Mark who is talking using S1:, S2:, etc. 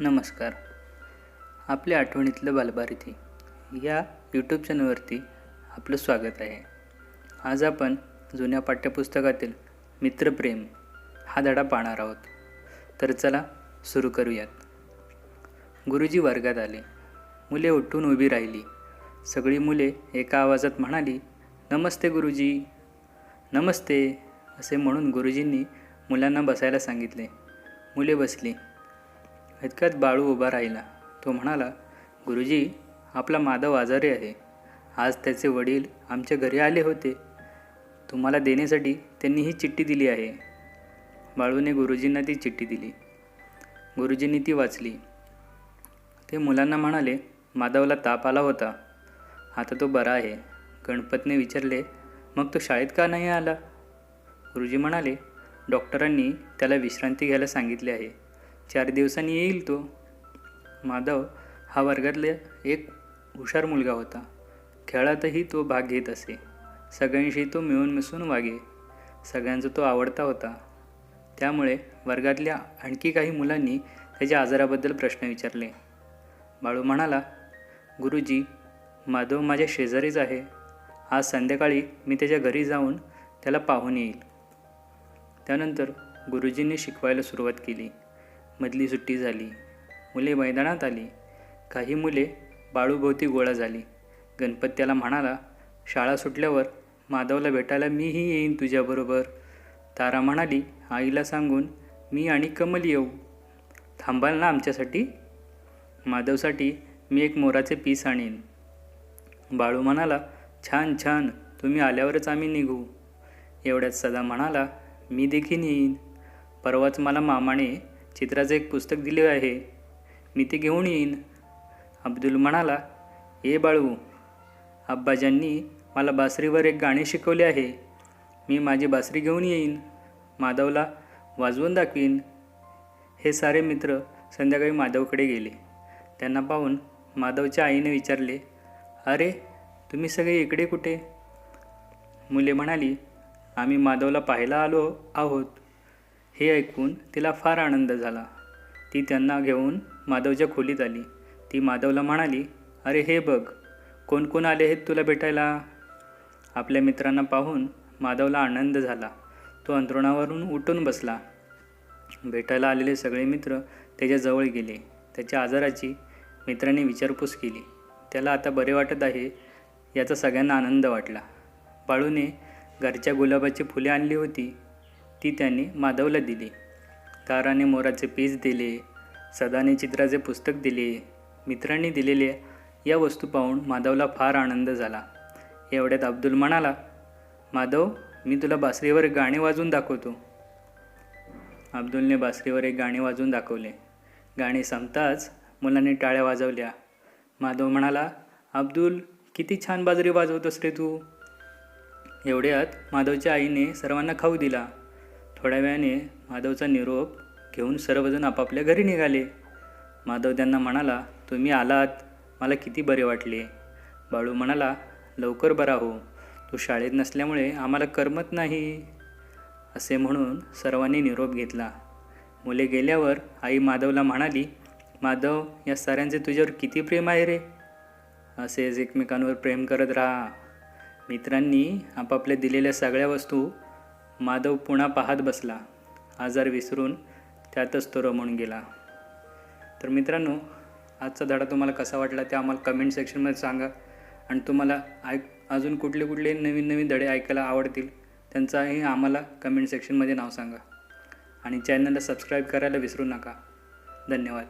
S1: नमस्कार. आपल्या आठवणीतलं बालभारती या यूट्यूब चॅनलवरती आपलं स्वागत आहे. आज आपण जुन्या पाठ्यपुस्तकातील मित्रप्रेम हा धडा पाहणार आहोत. तर चला सुरू करूयात. गुरुजी वर्गात आले. मुले उठून उभी राहिली. सगळी मुले एका आवाजात म्हणाली नमस्ते गुरुजी. नमस्ते असे म्हणून गुरुजींनी मुलांना बसायला सांगितले. मुले बसली. इतक्यात बाळू उभा राहिला. तो म्हणाला गुरुजी आपला माधव आजारी आहे. आज त्याचे वडील आमच्या घरी आले होते. तुम्हाला देण्यासाठी त्यांनी ही चिठ्ठी दिली आहे. बाळूने गुरुजींना ती चिठ्ठी दिली. गुरुजींनी ती वाचली. ते मुलांना म्हणाले माधवला ताप आला होता. आता तो बरा आहे. गणपतने विचारले मग तो शाळेत का नाही आला? गुरुजी म्हणाले डॉक्टरांनी त्याला विश्रांती घ्यायला सांगितली आहे. चार दिवसांनी येईल तो. माधव हा वर्गातला एक हुशार मुलगा होता. खेळातही तो भाग घेत असे. सगळ्यांशी तो मिळून मिसळून वागे. सगळ्यांचा तो आवडता होता. त्यामुळे वर्गातल्या आणखी काही मुलांनी त्याच्या आजाराबद्दल प्रश्न विचारले. बाळू म्हणाला गुरुजी माधव माझ्या शेजारीच आहे. आज संध्याकाळी मी त्याच्या घरी जाऊन त्याला पाहून येईल. त्यानंतर गुरुजींनी शिकवायला सुरुवात केली. मधली सुट्टी झाली. मुले मैदानात आली. काही मुले बाळूभोवती गोळा झाली. गणपत्याला म्हणाला शाळा सुटल्यावर माधवला भेटायला मीही येईन तुझ्याबरोबर. तारा म्हणाली आईला सांगून मी आणि कमल येऊ. थांबाल ना आमच्यासाठी? माधवसाठी मी एक मोराचे पीस आणीन. बाळू म्हणाला छान छान. तुम्ही आल्यावरच आम्ही निघू. एवढ्यात सदा म्हणाला मी देखील येईन. परवाच मला मामाने चित्राचं एक पुस्तक दिले आहे. मी ते घेऊन येईन. अब्दुल म्हणाला ए बाळू अब्बाजांनी मला बासरीवर एक गाणे शिकवले आहे. मी माझी बासरी घेऊन येईन. माधवला वाजवून दाखवीन. हे सारे मित्र संध्याकाळी माधवकडे गेले. त्यांना पाहून माधवच्या आईने विचारले अरे तुम्ही सगळे इकडे कुठे? मुले म्हणाली आम्ही माधवला पाहायला आलो आहोत. हे ऐकून तिला फार आनंद झाला. ती त्यांना घेऊन माधवच्या खोलीत आली. ती माधवला म्हणाली अरे हे बघ कोण कोण आले आहेत तुला भेटायला? आपल्या मित्रांना पाहून माधवला आनंद झाला. तो अंथरुणावरून उठून बसला. भेटायला आलेले सगळे मित्र त्याच्याजवळ गेले. त्याच्या आजाराची मित्रांनी विचारपूस केली. त्याला आता बरे वाटत आहे याचा सगळ्यांना आनंद वाटला. बाळूने घरच्या गुलाबाची फुले आणली होती. ती त्यांनी माधवला दिली. ताराने मोराचे पीस दिले सदाने चित्राचे पुस्तक दिले मित्रांनी दिलेल्या या वस्तू पाहून माधवला फार आनंद झाला. एवढ्यात अब्दुल म्हणाला माधव मी तुला बासरीवर गाणे वाजवून दाखवतो. अब्दुलने बासरीवर एक गाणे वाजवून दाखवले. गाणे संपताच मुलांनी टाळ्या वाजवल्या. माधव म्हणाला अब्दुल किती छान बाजरी वाजवतोस रे तू. एवढ्यात माधवच्या आईने सर्वांना खाऊ दिला. थोड्या वेळाने माधवचा निरोप घेऊन सर्वजण आपापल्या घरी निघाले. माधव त्यांना म्हणाला तुम्ही आलात. मला किती बरे वाटले. बाळू म्हणाला लवकर बरा हो. तू शाळेत नसल्यामुळे आम्हाला करमत नाही. असे म्हणून सर्वांनी निरोप घेतला. मुले गेल्यावर आई माधवला म्हणाली माधव या साऱ्यांचे तुझ्यावर किती प्रेम आहे रे. असेच एकमेकांवर प्रेम करत राहा. मित्रांनी आपापल्या दिलेल्या सगळ्या वस्तू माधव पुन्हा पाहत बसला. आजार विसरून त्यातच तो रमून गेला. तर मित्रांनो आजचा धडा तुम्हाला कसा वाटला ते आम्हाला कमेंट सेक्शनमध्ये सांगा. आणि तुम्हाला ऐक अजून कुठले कुठले नवीन नवीन धडे ऐकायला आवडतील त्यांचाही आम्हाला कमेंट सेक्शनमध्ये नाव सांगा. आणि चॅनलला सबस्क्राईब करायला विसरू नका. धन्यवाद.